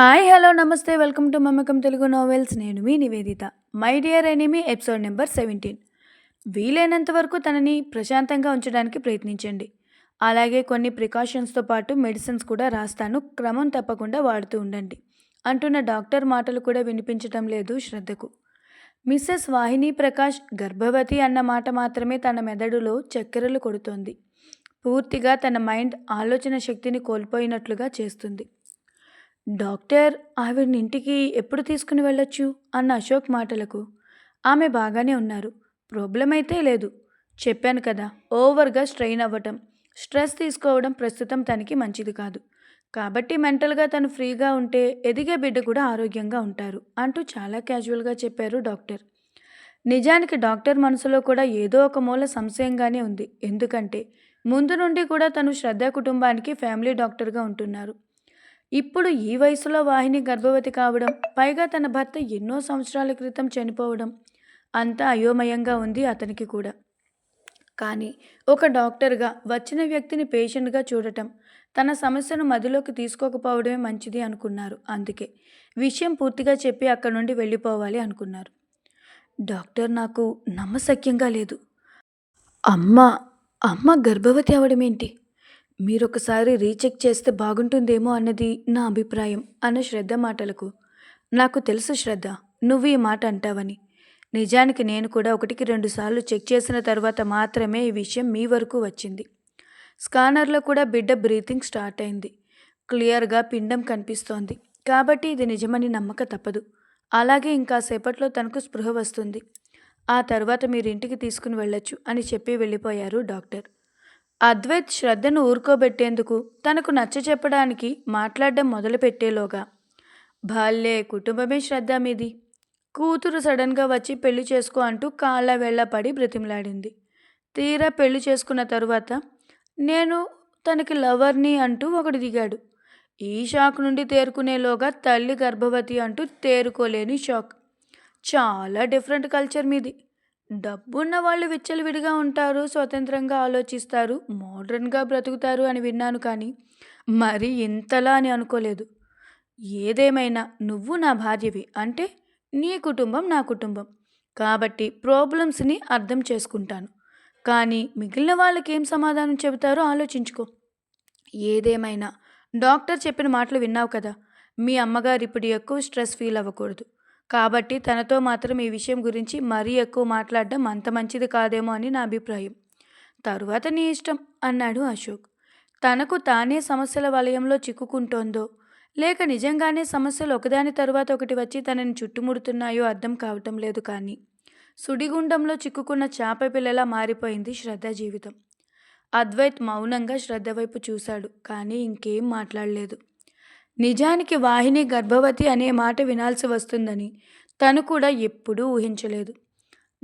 Hi hello నమస్తే. Welcome to మమ్మకం Telugu novels. నేను మీ Niveditha. My dear enemy episode number seventeen. వీలైనంత వరకు తనని ప్రశాంతంగా ఉంచడానికి ప్రయత్నించండి. అలాగే కొన్ని ప్రికాషన్స్తో పాటు మెడిసిన్స్ కూడా రాస్తాను. క్రమం తప్పకుండా వాడుతూ ఉండండి. అంటున్న డాక్టర్ మాటలు కూడా వినిపించటం లేదు శ్రద్ధకు. మిస్సెస్ వాహిని ప్రకాష్ గర్భవతి అన్న మాట మాత్రమే తన మెదడులో చక్కెరలు కొడుతోంది. పూర్తిగా తన మైండ్ ఆలోచన శక్తిని కోల్పోయినట్లుగా చేస్తుంది. డాక్టర్ ఆవిడని ఇంటికి ఎప్పుడు తీసుకుని వెళ్ళొచ్చు? అన్న అశోక్ మాటలకు. ఆమె బాగానే ఉన్నారు. ప్రాబ్లం అయితే లేదు. చెప్పాను కదా ఓవర్గా స్ట్రెయిన్ అవ్వటం. స్ట్రెస్ తీసుకోవడం ప్రస్తుతం తనకి మంచిది కాదు. కాబట్టి మెంటల్గా తను ఫ్రీగా ఉంటే ఎదిగే బిడ్డ కూడా ఆరోగ్యంగా ఉంటారు అంటూ చాలా క్యాజువల్గా చెప్పారు డాక్టర్. నిజానికి డాక్టర్ మనసులో కూడా ఏదో ఒక మూల సంశయంగానే ఉంది. ఎందుకంటే ముందు నుండి కూడా తను శ్రద్ధ కుటుంబానికి ఫ్యామిలీ డాక్టర్గా ఉంటున్నారు. ఇప్పుడు ఈ వయసులో వాహిని గర్భవతి కావడం పైగా తన భర్త ఎన్నో సంవత్సరాల క్రితం చనిపోవడం అంతా అయోమయంగా ఉంది అతనికి కూడా. కానీ ఒక డాక్టర్గా వచ్చిన వ్యక్తిని పేషెంట్గా చూడటం తన సమస్యను మదిలోకి తీసుకోకపోవడమే మంచిది అనుకున్నారు. అందుకే విషయం పూర్తిగా చెప్పి అక్కడి నుండి వెళ్ళిపోవాలి అనుకున్నారు. డాక్టర్ నాకు నమ్మశక్యంగా లేదు. అమ్మ అమ్మ గర్భవతి అవడమేంటి? మీరొకసారి రీచెక్ చేస్తే బాగుంటుందేమో అన్నది నా అభిప్రాయం అన్న శ్రద్ధ మాటలకు. నాకు తెలుసు శ్రద్ధ నువ్వు ఈ మాట అంటావని. నిజానికి నేను కూడా ఒకటికి రెండు సార్లు చెక్ చేసిన తర్వాత మాత్రమే ఈ విషయం మీ వరకు వచ్చింది. స్కానర్లో కూడా బిడ్డ బ్రీతింగ్ స్టార్ట్ అయింది. క్లియర్గా పిండం కనిపిస్తోంది. కాబట్టి ఇది నిజమని నమ్మక తప్పదు. అలాగే ఇంకా సేపట్లో తనకు స్పృహ వస్తుంది. ఆ తర్వాత మీరు ఇంటికి తీసుకుని వెళ్ళొచ్చు అని చెప్పి వెళ్ళిపోయారు డాక్టర్. అద్వైత్ శ్రద్ధను ఊరుకోబెట్టేందుకు తనకు నచ్చ చెప్పడానికి మాట్లాడడం మొదలుపెట్టేలోగా. భాల్లే కుటుంబమే శ్రద్ధ మీది. కూతురు సడన్గా వచ్చి పెళ్ళి చేసుకో అంటూ కాళ్ళ వేళ్ళ పడి బ్రతిమలాడింది. తీరా పెళ్ళి చేసుకున్న తరువాత నేను తనకి లవర్ని అంటూ ఒకడు దిగాడు. ఈ షాక్ నుండి తేరుకునేలోగా తల్లి గర్భవతి అంటూ తేరుకోలేని షాక్. చాలా డిఫరెంట్ కల్చర్ మీది. డబ్బున్న వాళ్ళు విచ్చలవిడిగా ఉంటారు స్వతంత్రంగా ఆలోచిస్తారు మోడ్రన్గా బ్రతుకుతారు అని విన్నాను కానీ మరి ఇంతలా అని అనుకోలేదు. ఏదేమైనా నువ్వు నా భార్యవి అంటే నీ కుటుంబం నా కుటుంబం. కాబట్టి ప్రాబ్లమ్స్ని అర్థం చేసుకుంటాను. కానీ మిగిలిన వాళ్ళకి ఏం సమాధానం చెబుతారో ఆలోచించుకో. ఏదేమైనా డాక్టర్ చెప్పిన మాటలు విన్నావు కదా మీ అమ్మగారు ఇప్పుడు ఎక్కువ స్ట్రెస్ ఫీల్ అవ్వకూడదు. కాబట్టి తనతో మాత్రం ఈ విషయం గురించి మరీ ఎక్కువ మాట్లాడడం అంత మంచిది కాదేమో అని నా అభిప్రాయం. తరువాత నీ ఇష్టం అన్నాడు అశోక్. తనకు తానే సమస్యల వలయంలో చిక్కుకుంటోందో లేక నిజంగానే సమస్యలు ఒకదాని తరువాత ఒకటి వచ్చి తనని చుట్టుముడుతున్నాయో అర్థం కావటం లేదు కానీ సుడిగుండంలో చిక్కుకున్న చేప పిల్లలా మారిపోయింది శ్రద్ధ జీవితం. అద్వైత్ మౌనంగా శ్రద్ధ వైపు చూశాడు కానీ ఇంకేం మాట్లాడలేదు. నిజానికి వాహిని గర్భవతి అనే మాట వినాల్సి వస్తుందని తను కూడా ఎప్పుడూ ఊహించలేదు.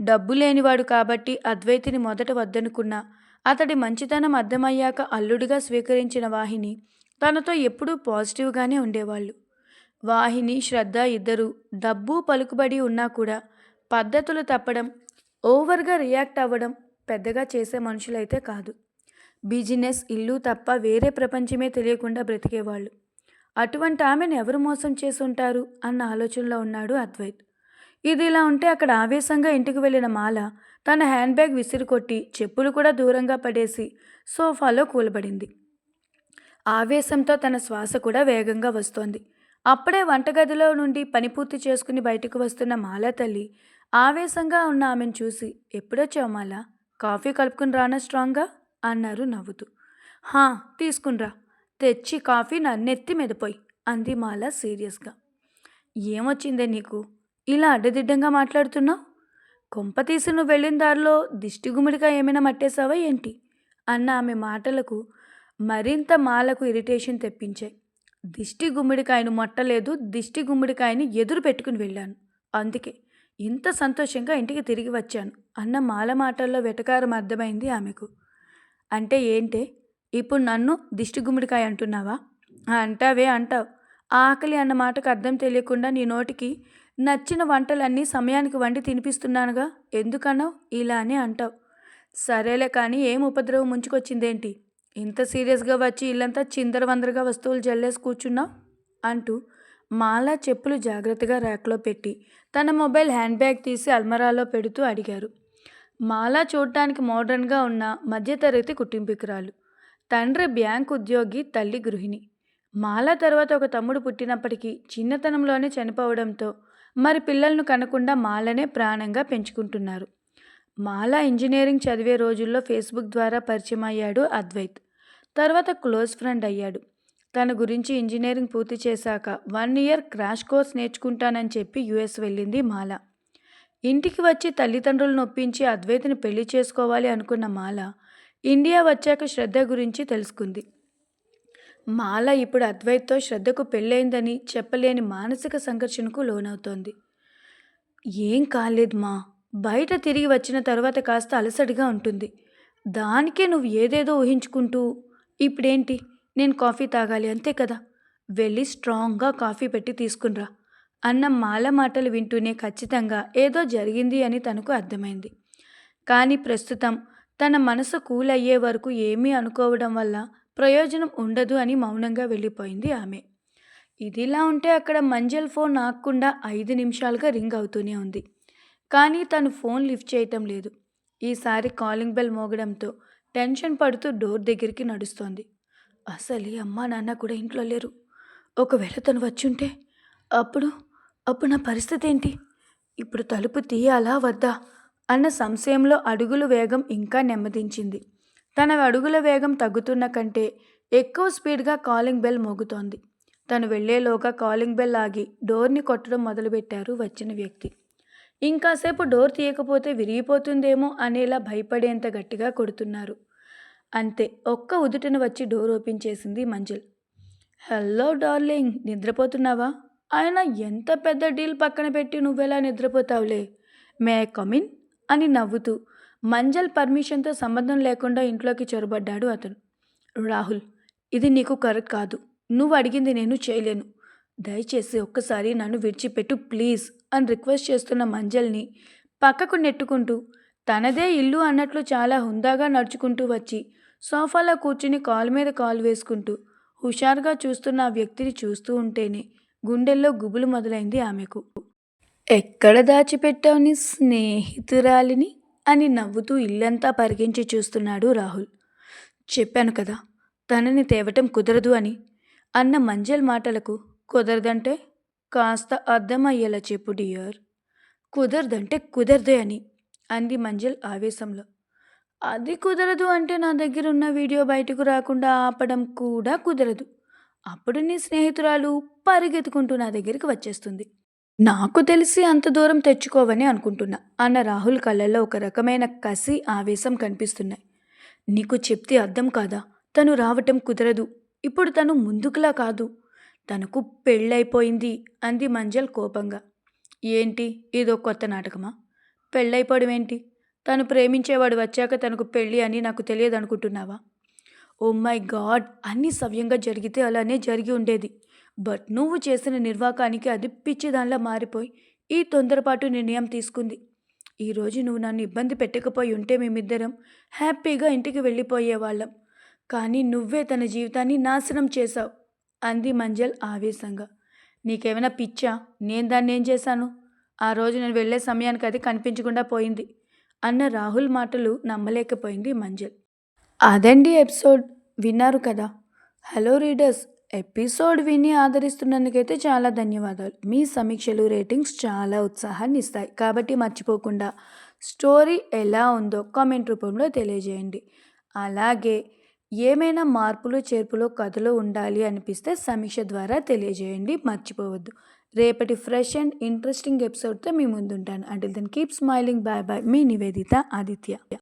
డబ్బు లేనివాడు కాబట్టి అద్వైతిని మొదట వద్దనుకున్నా అతడి మంచితనం అర్థమయ్యాక అల్లుడిగా స్వీకరించిన వాహిని తనతో ఎప్పుడూ పాజిటివ్గానే ఉండేవాళ్ళు. వాహిని శ్రద్ధ ఇద్దరు డబ్బు పలుకుబడి ఉన్నా కూడా పద్ధతులు తప్పడం ఓవర్గా రియాక్ట్ అవ్వడం పెద్దగా చేసే మనుషులైతే కాదు. బిజినెస్ ఇల్లు తప్ప వేరే ప్రపంచమే తెలియకుండా బ్రతికేవాళ్ళు. అటువంటి ఆమెను ఎవరు మోసం చేసి ఉంటారు అన్న ఆలోచనలో ఉన్నాడు అద్వైత్. ఇది ఇలా ఉంటే అక్కడ ఆవేశంగా ఇంటికి వెళ్ళిన మాల తన హ్యాండ్ బ్యాగ్ విసిరికొట్టి చెప్పులు కూడా దూరంగా పడేసి సోఫాలో కూలబడింది. ఆవేశంతో తన శ్వాస కూడా వేగంగా వస్తోంది. అప్పుడే వంటగదిలో నుండి పని పూర్తి చేసుకుని బయటకు వస్తున్న మాల తల్లి ఆవేశంగా ఉన్న ఆమెను చూసి ఎప్పుడొచ్చావు మాలా? కాఫీ కలుపుకుని రానా స్ట్రాంగ్గా? అన్నారు నవ్వుతూ. హా తీసుకునిరా తెచ్చి కాఫీ నా నెత్తి మీద పోయి అంది మాల సీరియస్గా. ఏమొచ్చిందే నీకు? ఇలా అడ్డదిడ్డంగా మాట్లాడుతున్నావు? కొంప తీసి నువ్వు వెళ్ళిన దారిలో దిష్టి గుమిడిగా ఏమైనా మట్టేశావా ఏంటి? అన్న ఆమె మాటలకు మరింత మాలకు ఇరిటేషన్ తెప్పించాయి. దిష్టి గుమ్మిడికాయను మొట్టలేదు దిష్టి గుమ్మిడికాయని ఎదురు పెట్టుకుని వెళ్ళాను. అందుకే ఇంత సంతోషంగా ఇంటికి తిరిగి వచ్చాను అన్న మాల మాటల్లో వెటకారం అర్థమైంది ఆమెకు. అంటే ఏంటే? ఇప్పుడు నన్ను దిష్టి గుమ్మిడికాయ అంటున్నావా? అంటావే అంటావు. ఆకలి అన్న మాటకు అర్థం తెలియకుండా నీ నోటికి నచ్చిన వంటలన్నీ సమయానికి వండి తినిపిస్తున్నానుగా? ఎందుకన్నావు? ఇలానే అంటావు. సరేలే కానీ ఏం ఉపద్రవం ముంచుకొచ్చిందేంటి? ఇంత సీరియస్గా వచ్చి ఇల్లంతా చిందరవందరగా వస్తువులు జల్లేసి కూర్చున్నావు? అంటూ మాలా చెప్పులు జాగ్రత్తగా ర్యాక్లో పెట్టి తన మొబైల్ హ్యాండ్ బ్యాగ్ తీసి అల్మరాలో పెడుతూ అడిగారు. మాలా చూడటానికి మోడర్న్గా ఉన్న మధ్యతరగతి కుటుంబీకురాలు. తండ్రి బ్యాంక్ ఉద్యోగి తల్లి గృహిణి. మాల తర్వాత ఒక తమ్ముడు పుట్టినప్పటికీ చిన్నతనంలోనే చనిపోవడంతో మరి పిల్లలను కనకుండా మాలనే ప్రాణంగా పెంచుకుంటున్నారు. మాల ఇంజనీరింగ్ చదివే రోజుల్లో ఫేస్బుక్ ద్వారా పరిచయం అయ్యాడు అద్వైత్. తర్వాత క్లోజ్ ఫ్రెండ్ అయ్యాడు. తన గురించి ఇంజనీరింగ్ పూర్తి చేశాక వన్ ఇయర్ క్రాష్ కోర్స్ నేర్చుకుంటానని చెప్పి యుఎస్ వెళ్ళింది మాల. ఇంటికి వచ్చి తల్లిదండ్రులను ఒప్పించి అద్వైతిని పెళ్ళి చేసుకోవాలి అనుకున్న మాల ఇండియా వచ్చాక శ్రద్ధ గురించి తెలుసుకుంది. మాల ఇప్పుడు అద్వైత్తో శ్రద్ధకు పెళ్ళైందని చెప్పలేని మానసిక సంఘర్షణకు లోనవుతోంది. ఏం కాలేదు మా. బయట తిరిగి వచ్చిన తర్వాత కాస్త అలసడిగా ఉంటుంది. దానికే నువ్వు ఏదేదో ఊహించుకుంటూ ఇప్పుడేంటి? నేను కాఫీ తాగాలి అంతే కదా? వెళ్ళి స్ట్రాంగ్గా కాఫీ పెట్టి తీసుకునిరా అన్న మాల మాటలు వింటూనే ఖచ్చితంగా ఏదో జరిగింది అని తనకు అర్థమైంది. కానీ ప్రస్తుతం తన మనసు కూల్ అయ్యే వరకు ఏమీ అనుకోవడం వల్ల ప్రయోజనం ఉండదు అని మౌనంగా వెళ్ళిపోయింది ఆమె. ఇదిలా ఉంటే అక్కడ మంజల్ ఫోన్ ఆగకుండా ఐదు నిమిషాలుగా రింగ్ అవుతూనే ఉంది. కానీ తను ఫోన్ లిఫ్ట్ చేయటం లేదు. ఈసారి కాలింగ్ బెల్ మోగడంతో టెన్షన్ పడుతూ డోర్ దగ్గరికి నడుస్తోంది. అసలు ఈ అమ్మా నాన్న కూడా ఇంట్లో లేరు. ఒకవేళ తను వచ్చుంటే అప్పుడు అప్పుడు నా పరిస్థితి ఏంటి? ఇప్పుడు తలుపు తీయాలా వద్దా? అన్న సంశయంలో అడుగుల వేగం ఇంకా నెమ్మదించింది. తన అడుగుల వేగం తగ్గుతున్న కంటే ఎక్కువ స్పీడ్గా కాలింగ్ బెల్ మోగుతోంది. తను వెళ్ళేలోగా కాలింగ్ బెల్ ఆగి డోర్ని కొట్టడం మొదలుపెట్టారు వచ్చిన వ్యక్తి. ఇంకాసేపు డోర్ తీయకపోతే విరిగిపోతుందేమో అనేలా భయపడేంత గట్టిగా కొడుతున్నారు. అంతే ఒక్క ఉదుటిన వచ్చి డోర్ ఓపెన్ చేసింది మంజుల్. Hello darling నిద్రపోతున్నావా? ఆయన ఎంత పెద్ద డీల్ పక్కన పెట్టి నువ్వెలా నిద్రపోతావులే? మే ఐ కమిన్ అని నవ్వుతూ మంజల్ పర్మిషన్తో సంబంధం లేకుండా ఇంట్లోకి చొరబడ్డాడు అతను. రాహుల్ ఇది నీకు కరెక్ట్ కాదు. నువ్వు అడిగింది నేను చేయలేను. దయచేసి ఒక్కసారి నన్ను విడిచిపెట్టు ప్లీజ్ అని రిక్వెస్ట్ చేస్తున్న మంజల్ని పక్కకు నెట్టుకుంటూ తనదే ఇల్లు అన్నట్లు చాలా హుందాగా నడుచుకుంటూ వచ్చి సోఫాలో కూర్చుని కాలు మీద కాలు వేసుకుంటూ హుషారుగా చూస్తున్న ఆ వ్యక్తిని చూస్తూ ఉంటేనే గుండెల్లో గుబులు మొదలైంది ఆమెకు. ఎక్కడ దాచిపెట్టావు నీ స్నేహితురాలిని? అని నవ్వుతూ ఇల్లంతా పరిగించి చూస్తున్నాడు రాహుల్. చెప్పాను కదా తనని తేవటం కుదరదు అని. అన్న మంజల్ మాటలకు కుదరదంటే కాస్త అర్థమయ్యేలా చెప్పు డియర్. కుదరదంటే కుదరదే అని అంది మంజల్ ఆవేశంలో. అది కుదరదు అంటే నా దగ్గర ఉన్న వీడియో బయటకు రాకుండా ఆపడం కూడా కుదరదు. అప్పుడు నీ స్నేహితురాలు పరిగెత్తుకుంటూ నా దగ్గరికి వచ్చేస్తుంది. నాకు తెలిసి అంత దూరం తెచ్చుకోవని అనుకుంటున్నా అన్న రాహుల్ కళ్ళల్లో ఒక రకమైన కసి ఆవేశం కనిపిస్తున్నాయి. నీకు చెప్తే అర్థం కాదా? తను రావటం కుదరదు. ఇప్పుడు తను ముందుకులా కాదు. తనకు పెళ్ళైపోయింది అంది మంజల్ కోపంగా. ఏంటి? ఇదో కొత్త నాటకమా? పెళ్ళైపోవడం ఏంటి? తను ప్రేమించేవాడు వచ్చాక తనకు పెళ్ళి అని నాకు తెలియదు అనుకుంటున్నావా ఓ మై గాడ్! అన్నీ సవ్యంగా జరిగితే అలానే జరిగి ఉండేది. బట్ నువ్వు చేసిన నిర్వాకానికి అది పిచ్చిదానిలా మారిపోయి ఈ తొందరపాటు నిర్ణయం తీసుకుంది. ఈరోజు నువ్వు నన్ను ఇబ్బంది పెట్టకపోయి ఉంటే మేమిద్దరం హ్యాపీగా ఇంటికి వెళ్ళిపోయేవాళ్ళం. కానీ నువ్వే తన జీవితాన్ని నాశనం చేశావు అంది మంజల్ ఆవేశంగా. నీకేమైనా పిచ్చా? నేను దాన్ని ఏం చేశాను? ఆ రోజు నేను వెళ్ళే సమయానికి అది కనిపించకుండా పోయింది అన్న రాహుల్ మాటలు నమ్మలేకపోయింది మంజల్. అదండి ఎపిసోడ్. విన్నారు కదా. హలో రీడర్స్ ఎపిసోడ్ విని ఆదరిస్తున్నందుకైతే చాలా ధన్యవాదాలు. మీ సమీక్షలు రేటింగ్స్ చాలా ఉత్సాహాన్ని ఇస్తాయి. కాబట్టి మర్చిపోకుండా స్టోరీ ఎలా ఉందో కామెంట్ రూపంలో తెలియజేయండి. అలాగే ఏమైనా మార్పులు చేర్పులు కథలో ఉండాలి అనిపిస్తే సమీక్ష ద్వారా తెలియజేయండి. మర్చిపోవద్దు. రేపటి ఫ్రెష్ అండ్ ఇంట్రెస్టింగ్ ఎపిసోడ్తో మీ ముందుంటాను. అంటే then keep smiling bye bye మీ నివేదిత ఆదిత్య.